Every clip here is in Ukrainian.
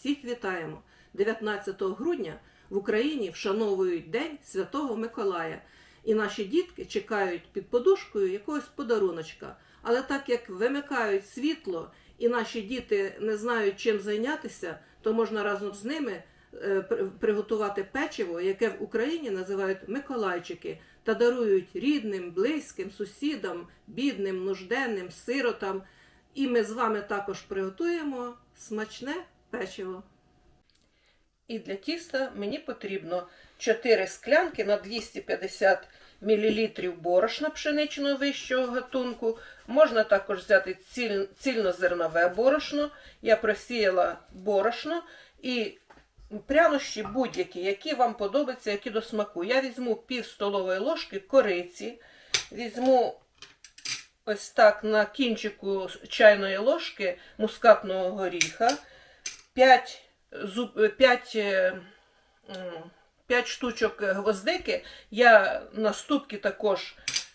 всіх вітаємо! 19 грудня в Україні вшановують День Святого Миколая, і наші дітки чекають під подушкою якогось подаруночка. Але так як вимикають світло і наші діти не знають чим зайнятися, то можна разом з ними е, приготувати печиво, яке в Україні називають Миколайчики, та дарують рідним, близьким, сусідам, бідним, нужденним, сиротам. І ми з вами також приготуємо смачне печиво. І для тіста мені потрібно 4 склянки на 250 мл борошна пшеничного вищого гатунку. Можна також взяти ціль, цільнозернове борошно. Я просіяла борошно і прянощі будь-які, які вам подобаються, які до смаку. Я візьму пів столової ложки кориці, візьму ось так на кінчику чайної ложки мускатного горіха, 5, зуб, 5, 5 штучок гвоздики я на ступки також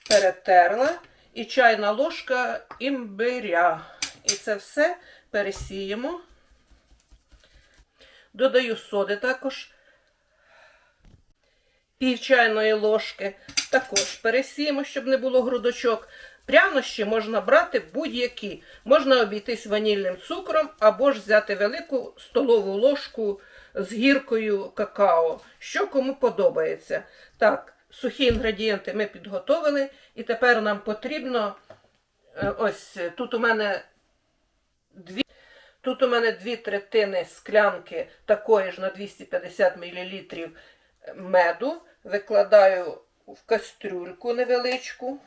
перетерла, і чайна ложка імбиря. І це все пересіємо. Додаю соди також пів чайної ложки. Також пересіємо, щоб не було грудочок. Прянощі можна брати будь-які. Можна обійтись ванільним цукром або ж взяти велику столову ложку з гіркою какао, що кому подобається. Так, сухі інгредієнти ми підготовили, і тепер нам потрібно е, ось тут у мене дві. Тут у мене дві третини склянки такої ж на 250 мл меду. Викладаю в кастрюльку невеличку.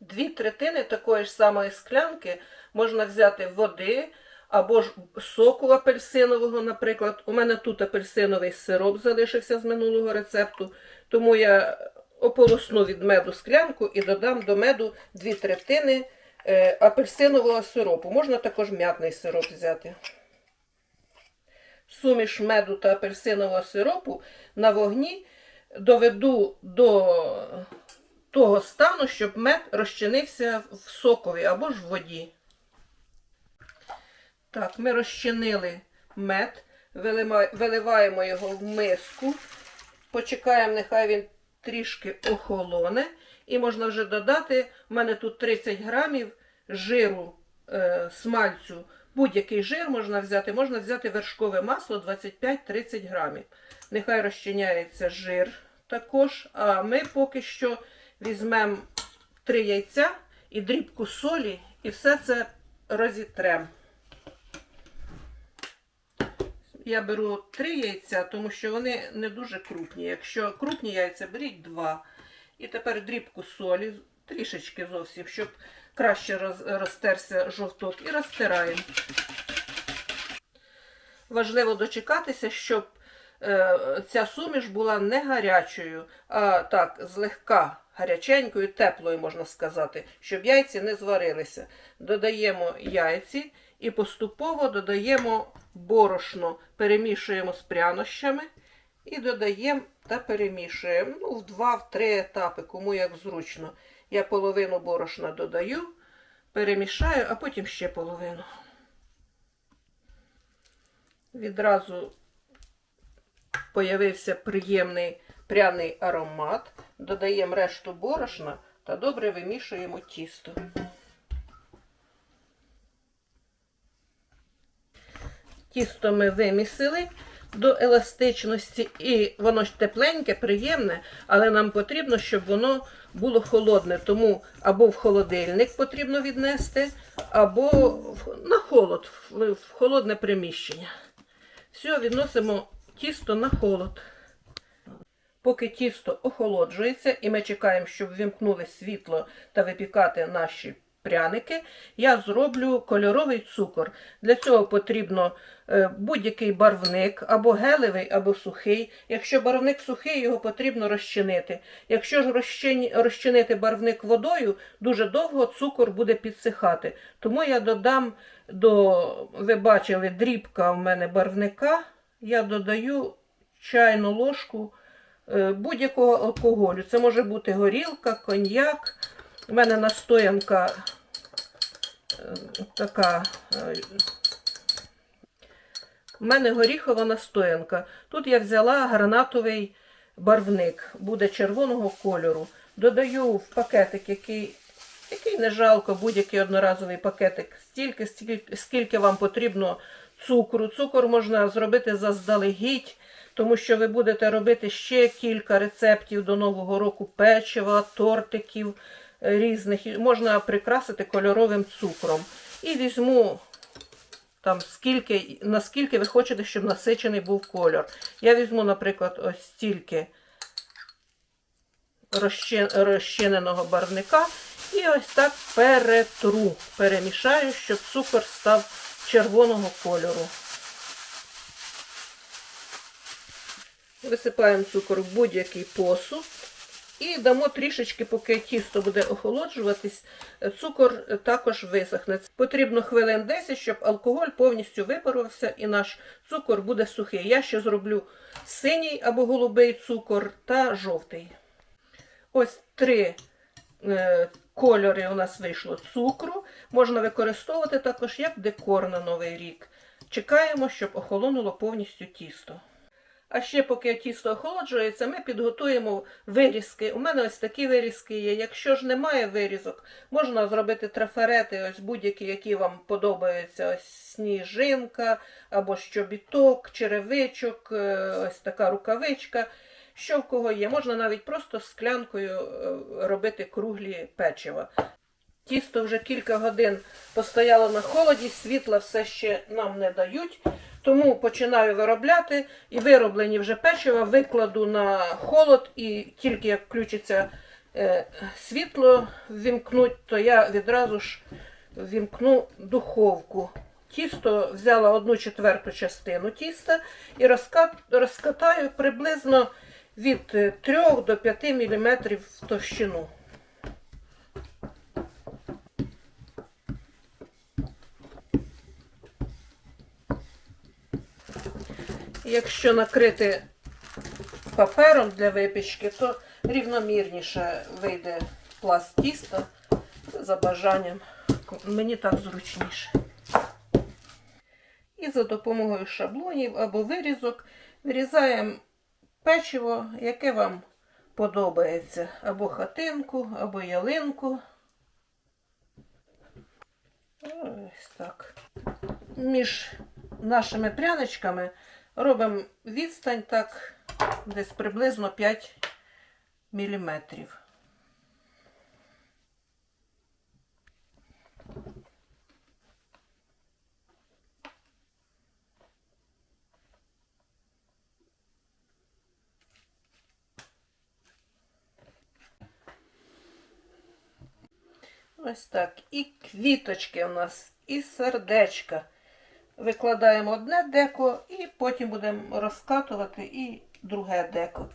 Дві третини такої ж самої склянки можна взяти води або ж соку апельсинового, наприклад. У мене тут апельсиновий сироп залишився з минулого рецепту, тому я ополосну від меду склянку і додам до меду дві третини е, апельсинового сиропу. Можна також м'ятний сироп взяти. Суміш меду та апельсинового сиропу на вогні доведу до того стану, щоб мед розчинився в сокові або ж в воді. Так, ми розчинили мед, виливаємо його в миску, почекаємо, нехай він трішки охолоне. І можна вже додати, у мене тут 30 грамів жиру е, смальцю. Будь-який жир можна взяти, можна взяти вершкове масло 25-30 грамів. Нехай розчиняється жир також. А ми поки що візьмемо 3 яйця і дрібку солі, і все це розітремо. Я беру 3 яйця, тому що вони не дуже крупні. Якщо крупні яйця, беріть 2. І тепер дрібку солі, трішечки зовсім, щоб краще роз- розтерся жовток. І розтираємо. Важливо дочекатися, щоб ця суміш була не гарячою, а так, злегка гаряченькою, теплою, можна сказати, щоб яйці не зварилися. Додаємо яйці і поступово додаємо борошно, перемішуємо з прянощами і додаємо та перемішуємо ну, в 2-3 етапи, кому як зручно. Я половину борошна додаю, перемішаю, а потім ще половину. Відразу появився приємний пряний аромат. Додаємо решту борошна та добре вимішуємо тісто. Тісто ми вимісили до еластичності, і воно ж тепленьке, приємне, але нам потрібно, щоб воно було холодне. Тому або в холодильник потрібно віднести, або на холод, в холодне приміщення. Все, відносимо тісто на холод. Поки тісто охолоджується, і ми чекаємо, щоб вімкнули світло та випікати наші пряники, я зроблю кольоровий цукор. Для цього потрібно е, будь-який барвник, або гелевий, або сухий. Якщо барвник сухий, його потрібно розчинити. Якщо ж розчинити барвник водою, дуже довго цукор буде підсихати. Тому я додам до, ви бачили, дрібка в мене барвника, я додаю чайну ложку е, будь-якого алкоголю. Це може бути горілка, коньяк. У мене настоянка е, така е, У мене горіхова настоянка. Тут я взяла гранатовий барвник, буде червоного кольору. Додаю в пакетик, який, який не жалко, будь-який одноразовий пакетик, стільки, стільки, скільки вам потрібно цукру. Цукор можна зробити заздалегідь, тому що ви будете робити ще кілька рецептів до Нового року печива, тортиків е, різних. Можна прикрасити кольоровим цукром. І візьму там скільки, наскільки ви хочете, щоб насичений був кольор. Я візьму, наприклад, ось стільки розчиненого барвника і ось так перетру, перемішаю, щоб цукор став червоного кольору. Висипаємо цукор в будь-який посуд. І дамо трішечки, поки тісто буде охолоджуватись, цукор також висохне. Потрібно хвилин 10, щоб алкоголь повністю випарувався і наш цукор буде сухий. Я ще зроблю синій або голубий цукор та жовтий. Ось три е, кольори у нас вийшло цукру. Можна використовувати також як декор на Новий рік. Чекаємо, щоб охолонуло повністю тісто. А ще поки тісто охолоджується, ми підготуємо вирізки. У мене ось такі вирізки є. Якщо ж немає вирізок, можна зробити трафарети, ось будь-які, які вам подобаються. Ось сніжинка, або щобіток, черевичок, е, ось така рукавичка. Що в кого є. Можна навіть просто склянкою е, робити круглі печива. Тісто вже кілька годин постояло на холоді, світла все ще нам не дають. Тому починаю виробляти і вироблені вже печива викладу на холод, і тільки як включиться е, світло ввімкнуть, то я відразу ж ввімкну духовку. Тісто взяла одну четверту частину тіста і розкат, розкатаю приблизно від е, 3 до 5 мм в товщину. Якщо накрити папером для випічки, то рівномірніше вийде пласт тіста за бажанням. Мені так зручніше. І за допомогою шаблонів або вирізок вирізаємо печиво, яке вам подобається. Або хатинку, або ялинку. Ось так. Між нашими пряничками робимо відстань так десь приблизно 5 міліметрів. Ось так. І квіточки у нас, і сердечка. Викладаємо одне деко і потім будемо розкатувати і друге деко.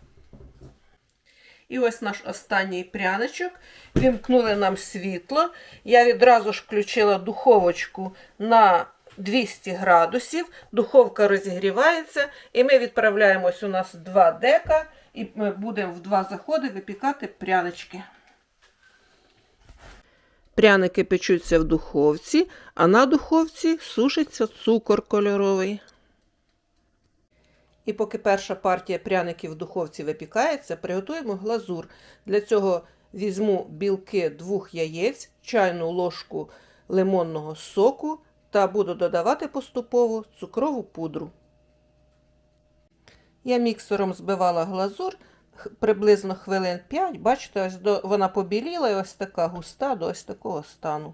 І ось наш останній пряничок. Вімкнули нам світло. Я відразу ж включила духовочку на 200 градусів. Духовка розігрівається, і ми відправляємось у нас два дека, і ми будемо в два заходи випікати прянички. Пряники печуться в духовці, а на духовці сушиться цукор кольоровий. І поки перша партія пряників в духовці випікається, приготуємо глазур. Для цього візьму білки двох яєць, чайну ложку лимонного соку та буду додавати поступово цукрову пудру. Я міксером збивала глазур приблизно хвилин 5. Бачите, ось до, вона побіліла і ось така густа до ось такого стану.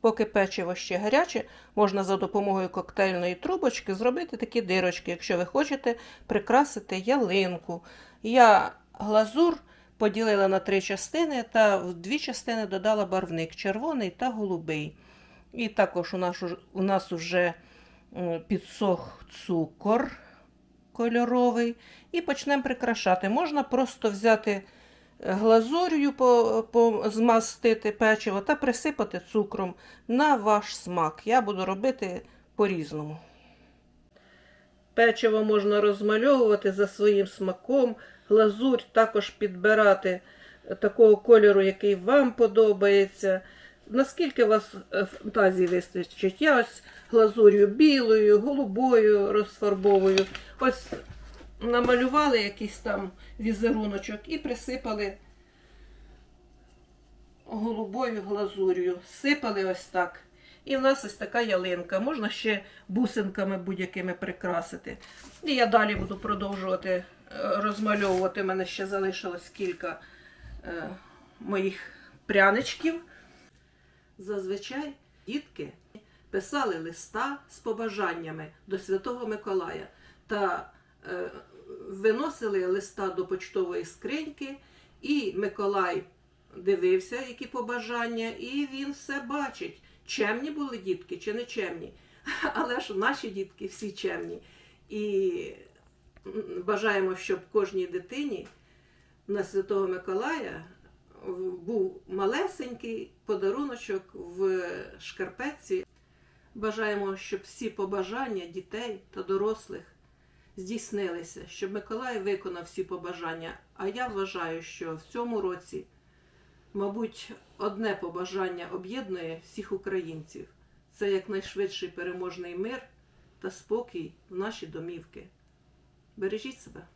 Поки печиво ще гаряче, можна за допомогою коктейльної трубочки зробити такі дирочки, якщо ви хочете прикрасити ялинку. Я глазур поділила на три частини та в дві частини додала барвник червоний та голубий. І також у нас, у нас вже підсох цукор кольоровий. І почнемо прикрашати. Можна просто взяти глазур'ю, по, по, змастити печиво та присипати цукром на ваш смак. Я буду робити по-різному. Печиво можна розмальовувати за своїм смаком, глазурь також підбирати такого кольору, який вам подобається. Наскільки у вас е, фантазії вистачить? Я ось глазур'ю білою, голубою розфарбовую. Ось намалювали якийсь там візеруночок і присипали голубою глазур'ю. Сипали ось так. І в нас ось така ялинка. Можна ще бусинками будь-якими прикрасити. І я далі буду продовжувати е, розмальовувати. У мене ще залишилось кілька е, моїх пряничків. Зазвичай дітки писали листа з побажаннями до Святого Миколая та е, виносили листа до почтової скриньки, і Миколай дивився, які побажання, і він все бачить. Чемні були дітки чи не чемні. Але ж наші дітки всі чемні. І бажаємо, щоб кожній дитині на Святого Миколая був малесенький подаруночок в шкарпетці. Бажаємо, щоб всі побажання дітей та дорослих здійснилися, щоб Миколай виконав всі побажання. А я вважаю, що в цьому році, мабуть, одне побажання об'єднує всіх українців. Це якнайшвидший переможний мир та спокій в наші домівки. Бережіть себе.